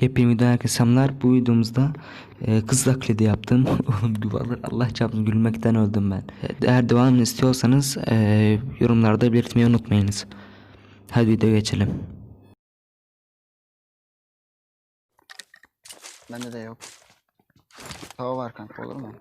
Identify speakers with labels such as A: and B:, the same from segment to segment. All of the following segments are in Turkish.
A: Yepyeni videodan herkese selamlar. Bu videomuzda e, kız taklidi yaptım. Oğlum duvarlar Allah çarpsın gülmekten öldüm ben. Eğer devamını istiyorsanız e, yorumlarda belirtmeyi unutmayınız. Hadi videoya geçelim.
B: Bende de yok. Tava var kanka olur mu?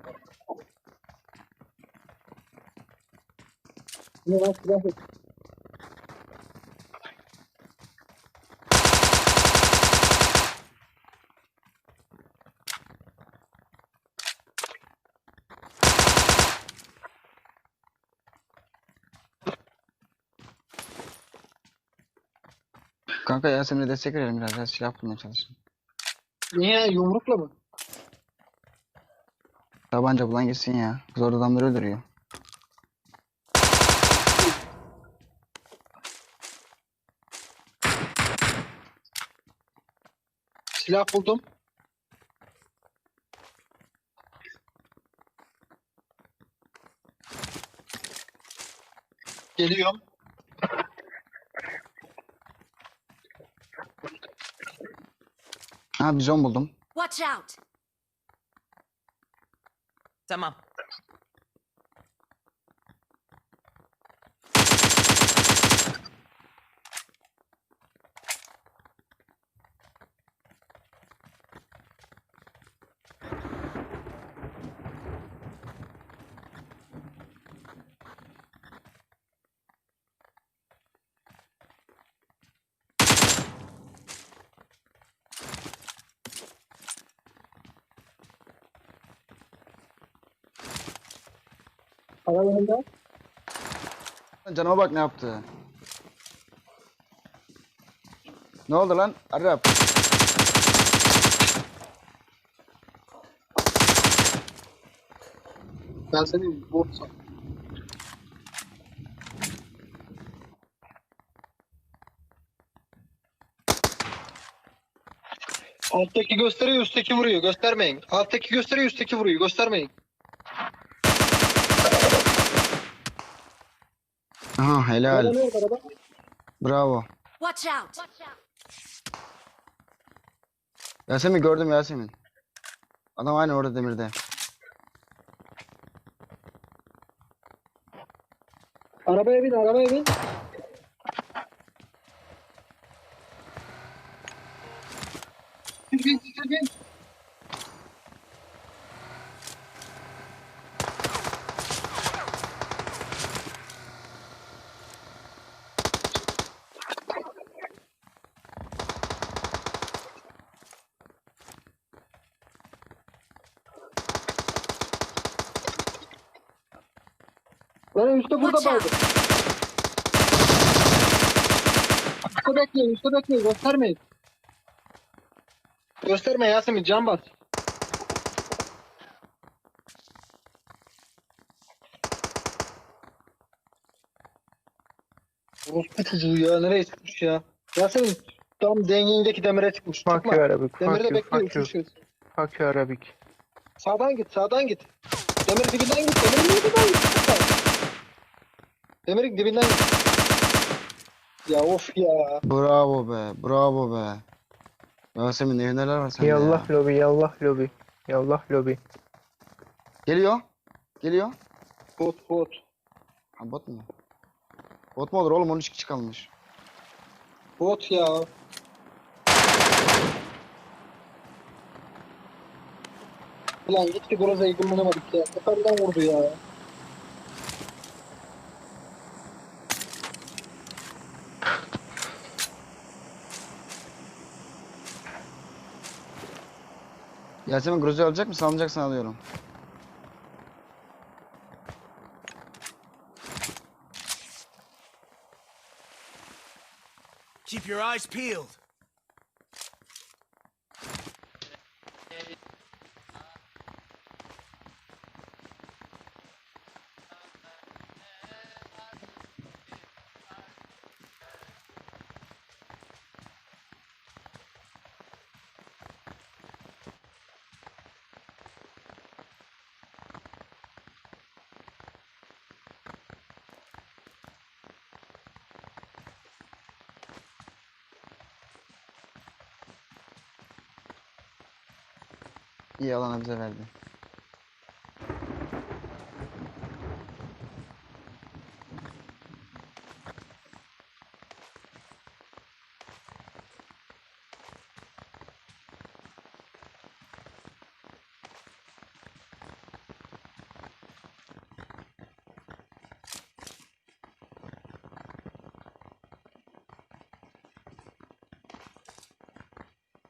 B: Kanka Yasemin'e destek verelim biraz. Biraz silah bulmaya çalışın.
C: Niye yumrukla mı?
B: Tabanca bulan gitsin ya. Zor adamları öldürüyor.
C: Silah buldum. Geliyorum.
B: Ha bizon buldum.
D: Watch out!
E: Tamam.
C: Para önünde.
B: Canıma bak ne yaptı. Ne oldu lan? Arap.
C: Ben seni vursam. Alttaki gösteriyor, üstteki vuruyor. Göstermeyin. Alttaki gösteriyor, üstteki vuruyor. Göstermeyin.
B: Aha helal. Bravo.
D: Watch out!
B: Yasemin gördüm Yasemin. Adam aynı orada demirde.
C: Arabaya bin, arabaya bin. Bin, bin, bin, Lan üstte burada
D: Watch out!
C: Üstte bekleyin, üstte bekleyin. Göstermeyin. Gösterme Yasemin, can bas. Orospu çocuğu ya, nereye çıkmış ya? Yasemin, tam dengeindeki demire çıkmış.
F: Fuck
C: Çıkma.
F: you Arabic. Fuck you,
C: bekliyor,
F: fuck you, fuck you Arabic.
C: Sağdan git, sağdan git. Demir dibinden git, demirin dibinden git. Demirin dibinden. Ya of ya.
B: Bravo be. Bravo be. Yasemin ne neler var sende
F: Yallah
B: ya.
F: lobi, yallah lobi. Yallah lobi.
B: Geliyor. Geliyor.
C: Bot bot.
B: Ha bot mu? Bot mu olur oğlum 13 kişi kalmış.
C: Bot ya. Ulan gitti Groza'yı kullanamadık ya. Yukarıdan vurdu ya.
B: Yasemin Grozu alacak mısın? Almayacaksan alıyorum.
G: Keep your eyes peeled.
B: İyi alanı bize verdi.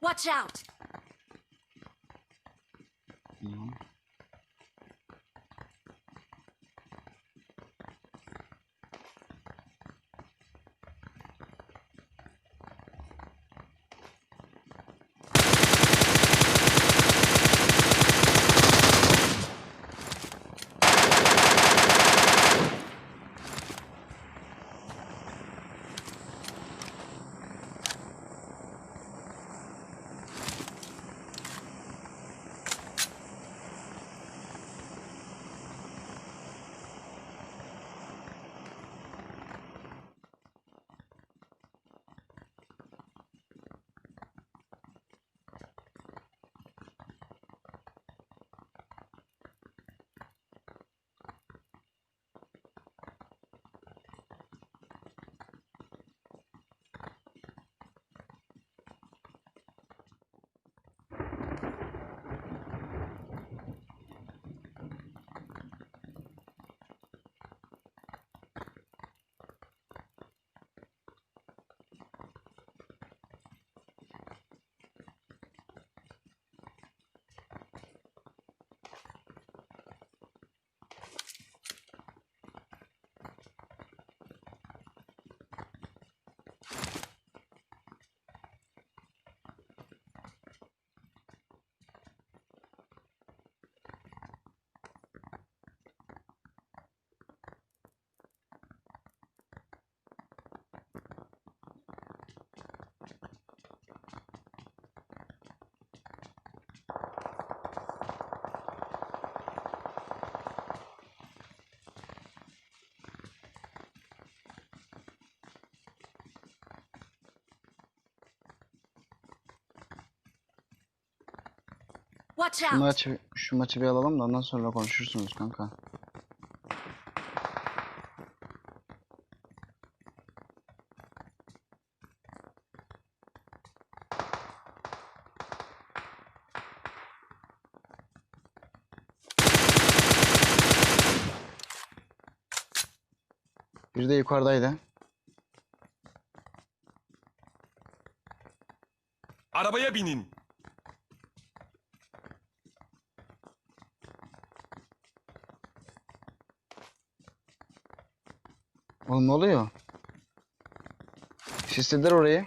D: Watch out!
B: Şu maçı, şu maçı bir alalım da ondan sonra konuşursunuz kanka. Bir de yukarıdaydı.
E: Arabaya binin.
B: Oğlum ne oluyor? Sislediler orayı.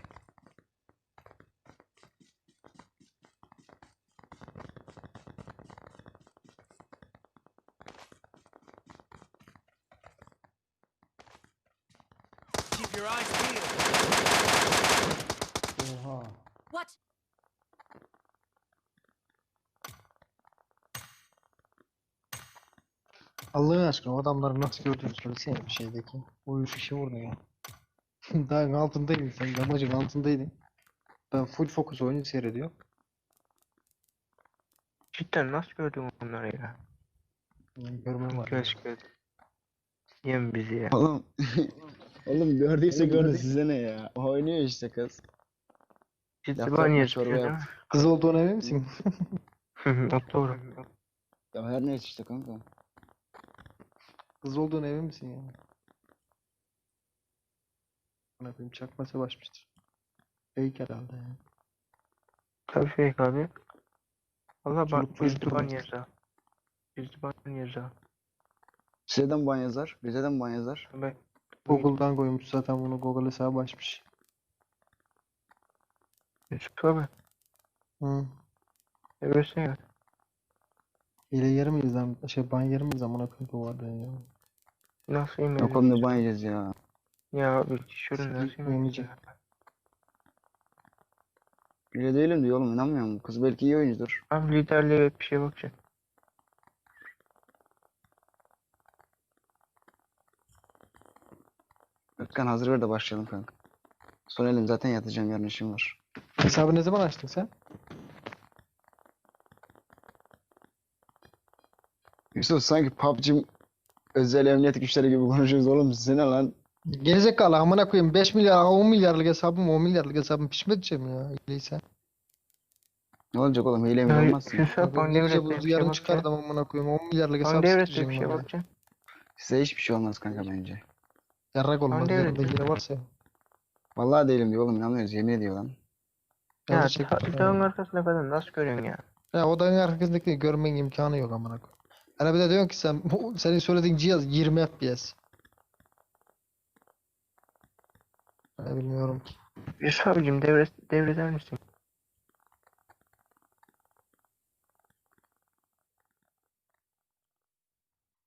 E: Keep your eyes peeled.
D: Watch!
G: Allah'ın aşkına o adamları nasıl gördüğünü söylesene bir şeydeki. O üç kişi vurdu ya. Dağın altındaydın sen. Yamacın altındaydın. Ben full focus oyunu seyrediyorum.
F: Cidden nasıl gördün onları ya?
G: Yani görmem var.
F: Keşke. Yem bizi ya.
B: Oğlum. Oğlum gördüyse gördü size ne ya? Oynuyor işte kız.
F: Ciddi
B: Laf
F: ban
B: yapma,
F: yazıyor
B: çorba?
G: Kız olduğuna emin misin?
F: O doğru.
B: Ya her neyse işte kanka.
G: Kız olduğuna emin misin yani? Bana koyayım çakma savaşmıştır. Fake herhalde ya.
F: Tabii fake abi. Valla
G: Çoluk
F: bak ciddi ban yazıyor. Ciddi ban yazıyor.
B: Size de mi ban yazar? Bize de mi ban yazar?
F: Ben
G: Google'dan koymuş zaten bunu Google hesabı açmış.
F: Yusuf abi.
G: Hı.
F: Evet ya.
G: Hile yer miyiz lan? Şey ban yer miyiz amına koyayım bu vardı ya.
F: Nasıl email?
B: Yok oğlum ne ban yiyeceğiz ya.
F: Ya abi şurada
G: Siktir
F: nasıl ya?
B: Öyle değilim diyor oğlum inanmıyor musun? Kız belki iyi oyuncudur.
F: Abi liderliğe bir şey bakacağım.
B: Özkan hazır ver de başlayalım kanka. Son elim zaten yatacağım yarın işim var.
G: Hesabı ne zaman açtın sen?
B: Yusuf sanki PUBG özel emniyet güçleri gibi konuşuyoruz oğlum. Size ne lan?
G: Gerizekalı amına koyayım 5 milyar 10 milyarlık hesabım 10 milyarlık hesabım pişmeyeceğim ya öyleyse.
B: Ne olacak oğlum? Hile mi
G: Bak
F: on
G: gece
F: devretme bir
G: buzu
F: şey
G: yarın çıkardım amına koyayım 10 milyarlık hesap
F: bir
G: sikeceğim
F: şey
G: ya.
B: Size hiçbir şey olmaz kanka bence.
G: Yarrak olmaz yanında
F: bir
G: yine varsa.
B: Vallahi değilim diyor oğlum inanmıyoruz yemin ediyor lan.
F: Ya dağın
G: ya.
F: arkasına kadar nasıl görüyorsun ya?
G: Ya odanın arkasındaki görmenin imkanı yok amına koyayım. De diyorsun ki sen senin söylediğin cihaz 20 FPS. Ne bilmiyorum ki.
F: Yusuf abicim devret, devreder misin?